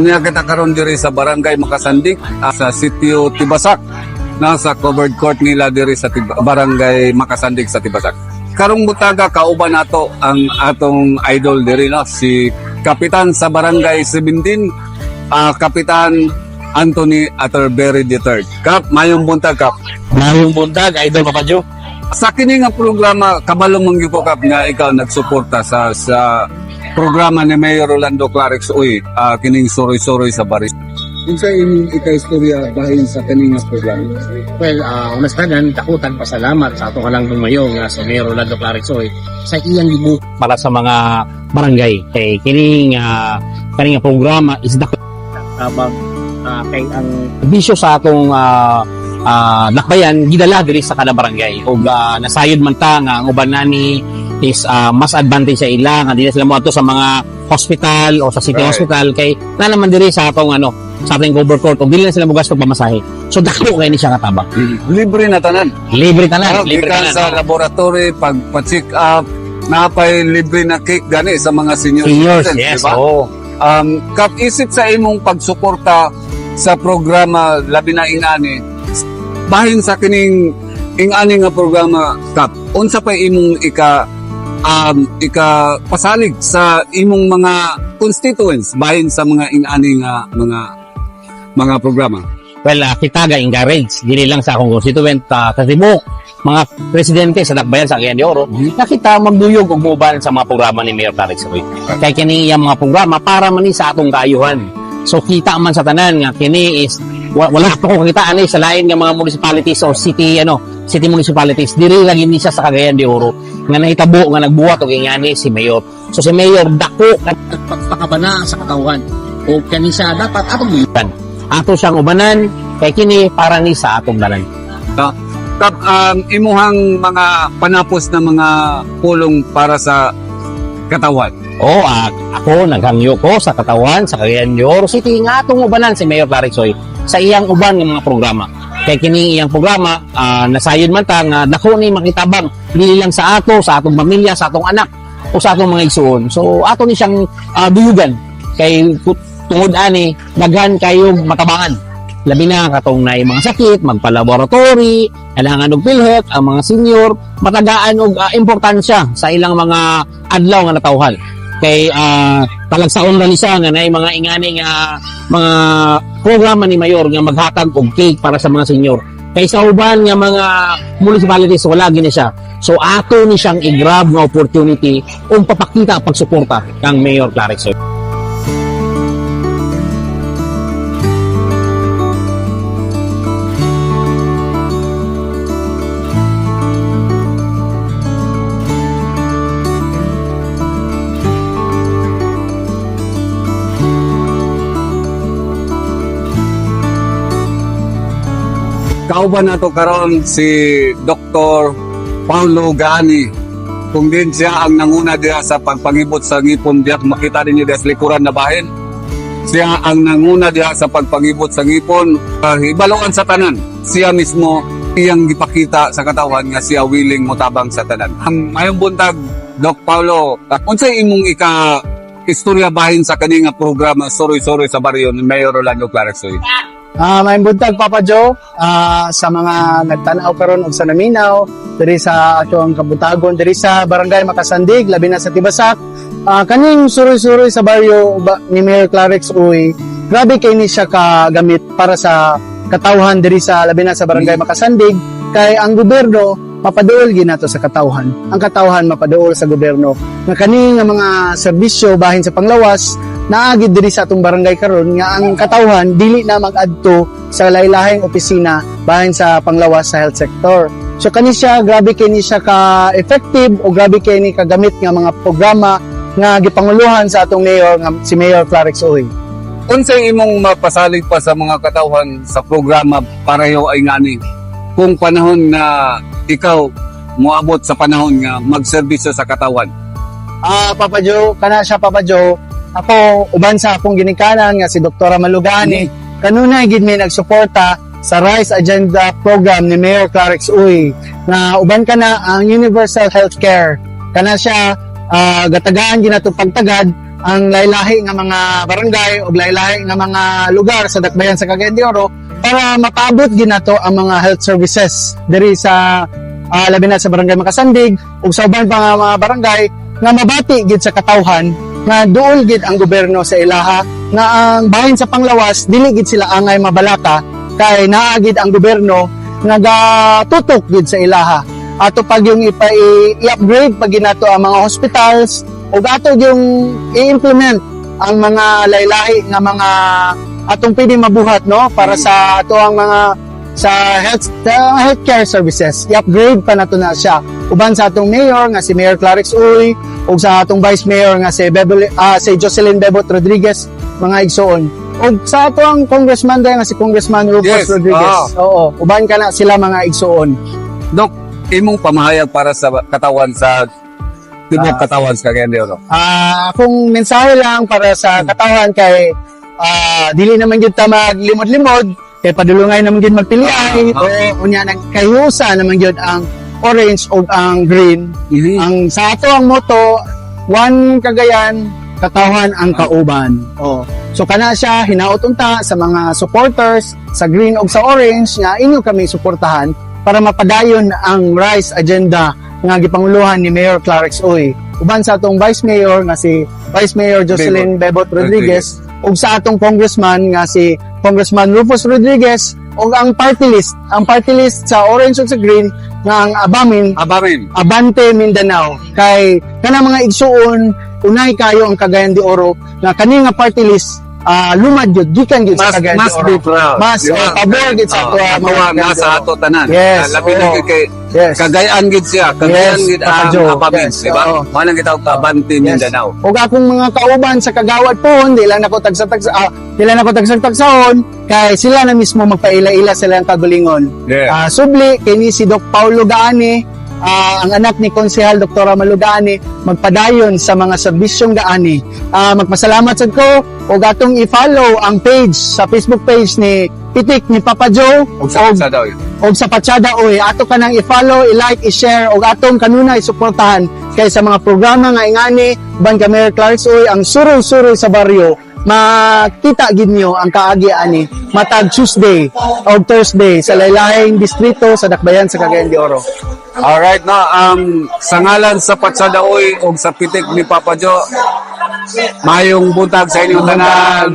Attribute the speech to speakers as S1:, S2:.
S1: niya kita karon diri sa Barangay Makasandik ah, sa sitio Tibasak nasa covered court nila diri sa Tib- Barangay Makasandik sa Tibasak. Karong butaga kauban nato ang atong idol diri no si Kapitan sa Barangay 17 ah, Kapitan Anthony Atterbury III. Kap, mayong buntag kap.
S2: Mayong buntag, Idol Papa Joe.
S1: Sa kini nga programa kabalo mong gyud ko kap nga ikaw nagsuporta sa sa programa ni Mayor Rolando Clarix uy ah, kining suroy-suroy sa baris. Unsa imong ika-istorya bahin sa kini nga programa?
S2: Well, uh, unas tanan, takutan pasalamat sa ato kalang tumayo nga sa Mayor Rolando Clarixoy sa iyang libo para sa mga barangay. Kay kining uh, kaning nga programa is the tabang uh, kay ang bisyo sa atong uh, uh, nakbayan gidala diri sa kada barangay ug uh, nasayod man ta nga ang uban nani is uh, mas advantage sa ila nga dili sila mo sa mga hospital o sa city
S1: Right.
S2: hospital kay na naman diri sa atong ano sa ating cover court ug dili na sila mo gasto pamasahe so dako kay ni siya nga tabang
S1: Libre na tanan.
S2: libre tanan
S1: Ano,
S2: libre tanan
S1: sa laboratory pag pa-check up napay libre na cake gani sa mga senior
S2: seniors
S1: citizens,
S2: yes
S1: di ba?
S2: oo
S1: Um, kap isip sa imong pagsuporta sa programa labi na ingani bahin sa kining ingani nga programa kap unsa pa imong ika um, ika pasalig sa imong mga constituents bahin sa mga ingani nga mga mga programa?
S2: Well, uh, kita ga encourage dili lang sa akong constituent uh, sa tibok mga presidente sa Dakbayan sa Cagayan de Oro. Na kita magduyog og muban sa mga programa ni Mayor Tarek Soy. Kay kini yang mga programa para man ni sa atong kaayuhan. So kita man sa tanan nga kini is wa- wala pa ko kita ani sa lain nga mga municipalities or city ano city municipalities diri lagi ni siya sa Cagayan de Oro nga nahitabo nga nagbuhat og ingani si Mayor. So si Mayor dako pagpakabana sa katawhan o kani siya dapat atong buyan. Ato siyang ubanan kay kini para ni sa atong dalan.
S1: kap um, imuhang mga panapos na mga pulong para sa katawan
S2: O ah, ako naghangyo ko sa katawan sa Cagayan de Oro City nga atong ubanan si Mayor Clarixoy sa iyang uban nga mga programa. Kay kini iyang programa ah, nasayod man ta nga dako ni makitabang dili lang sa ato, sa atong pamilya, sa atong anak o sa atong mga igsuon. So ato ni siyang ah, duyugan kay tungod ani daghan kayo matabangan. Labi na katong na mga sakit, magpa-laboratory, kailangan og PhilHealth, ang mga senior, matagaan og ah, importansya sa ilang mga adlaw nga natawhan kay uh, talagsaon ra ni siya nga nay mga ingani nga mga programa ni mayor nga maghatag og cake para sa mga senior. Kay sa uban nga mga municipalities wala gini siya. So ato ni siyang i-grab nga opportunity ug papakita pagsuporta kang Mayor Clarix
S1: Kauban nato karon si Dr. Paulo Gani. Kung din siya ang nanguna diha sa pagpangibot sa ngipon diha makita ninyo diha sa likuran na bahin. Siya ang nanguna diha sa pagpangibot sa ngipon. Uh, ibaloan sa tanan. Siya mismo iyang gipakita sa katawan nga siya willing motabang sa tanan. Ang mayong buntag Doc Paulo, unsay imong ika istorya bahin sa kani programa Soroy-Soroy sa baryo ni Mayor Rolando Clarksoy.
S3: Ah, may buntag Papa Joe ah, sa mga nagtanaw karon og sa Naminaw diri sa atong kabutagon diri sa Barangay Makasandig labi na sa Tibasak. Ah, kaning suroy-suroy sa baryo ba, ni Mayor Clarix Uy. Grabe kay ni siya kagamit para sa katawhan diri sa labi na sa Barangay Makasandig kay ang gobyerno mapaduol ginato sa katawhan. Ang katawhan mapaduol sa gobyerno. Nga kani nga mga serbisyo bahin sa panglawas naagid diri sa atong barangay karon nga ang katawhan dili na mag-adto sa laylahing opisina bahin sa panglawas sa health sector. So kani siya grabe kay ni siya ka effective o grabe kay ni kagamit nga mga programa nga gipanguluhan sa atong mayor nga si Mayor Clarix Uy.
S1: unsay imong mapasalig pa sa mga katawhan sa programa pareho ay ngani kung panahon na ikaw moabot sa panahon nga magserbisyo sa katawan
S3: Ah, Papa Joe, kana siya Papa Joe. Ako uban sa akong ginikanan nga si Dr. Malugani. Kanunay gid mi nagsuporta sa RISE Agenda program ni Mayor Clarix Uy na uban kana ang Universal Healthcare. Kana siya ah, gatagaan ginato pagtagad ang laylahi nga mga barangay o laylahi nga mga lugar sa Dakbayan sa Cagayan de Oro para mapabot ginato ang mga health services diri sa ah, labi na sa barangay Makasandig ug sa uban pa nga mga barangay nga mabati gid sa katawhan nga duol gid ang gobyerno sa ilaha nga ang bahin sa panglawas dili gid sila angay mabalaka kay naa gid ang gobyerno nga gatutok gid sa ilaha. Ato pag yung i-upgrade pag ginato ang mga hospitals ug ato yung i-implement ang mga laylahi nga mga atong pwede mabuhat no? Para sa ato ang mga sa health sa healthcare services. I-upgrade pa nato na siya. Uban sa atong mayor nga si Mayor Clarix Uy ug sa atong vice mayor nga si Bebel ah, si Jocelyn Bebot Rodriguez mga igsoon. Ug sa ato ang congressman din nga si Congressman Rufus
S1: Yes,
S3: Rodriguez. oo uban kana sila mga igsoon.
S1: Dok, imong pamahayag para sa katawan sa tibok katawan sa Cagayan de Oro.
S3: Ah, kung mensahe lang para sa katawan kay ah, dili naman gyud ta maglimod-limod kay padulungay naman gyud magpiliay o unya nagkayusa naman gyud ang orange o ang green. Ang sa ato ang moto one kagayan katawan ang kauban. Oh. So kana siya hinaot unta sa mga supporters sa green o sa orange nga inyo kami suportahan para mapadayon ang rice agenda nga gipanguluhan ni Mayor Clarix Uy. Uban sa atong Vice Mayor nga si Vice Mayor Jocelyn Bebot Rodriguez ug sa atong congressman nga si Congressman Rufus Rodriguez ug ang party list, ang party list sa orange ug sa green ang abamin
S1: Abamin.
S3: Abante Mindanao kay kana mga igsuon unay kayo ang Cagayan de Oro nga kani nga party list ah lumad gyud gikan sa
S1: Mas,
S3: Cagayan
S1: mas be proud.
S3: Mas
S1: ba?
S3: uh, pabor gyud sa ato
S1: ato
S3: mga
S1: nga,
S3: Cagayan Oro.
S1: ato tanan.
S3: Yes,
S1: Labi na kay
S3: Yes.
S1: Kagayan gid siya, Cagayan gid ang
S3: Yes,
S1: di ba?
S3: oo.
S1: Manang kita og Abante Mindanao.
S3: Ug akong mga kauban sa kagawad po, di lang nako tagsa tagsa ah, di lang nako tagsa tagsahon kay sila na mismo magpaila-ila sila ang kagulingon.
S1: Yeah.
S3: Ah, subli kay ni si Doc Paulo Gaani, ah, ang anak ni Konsehal Dr. Malugani magpadayon sa mga serbisyong gaani. Ah, magpasalamat sad ko ug atong i-follow ang page sa Facebook page ni Pitik ni Papa Joe
S1: Og sa sa daw. yun.
S3: og sa Pachada Oy ato ka nang i-follow, i-like, i-share og atong kanunay suportahan kay sa mga programa nga ingani ban Mayor Clarks Oy ang suroy-suroy sa baryo makita gid niyo ang kaagi ani matag Tuesday o Thursday sa laylahing distrito sa Dakbayan sa Cagayan de Oro.
S1: Alright no, um, sa ngalan sa Patsadaoy o sa pitik ni Papa Jo, mayong buntag sa inyong tanan.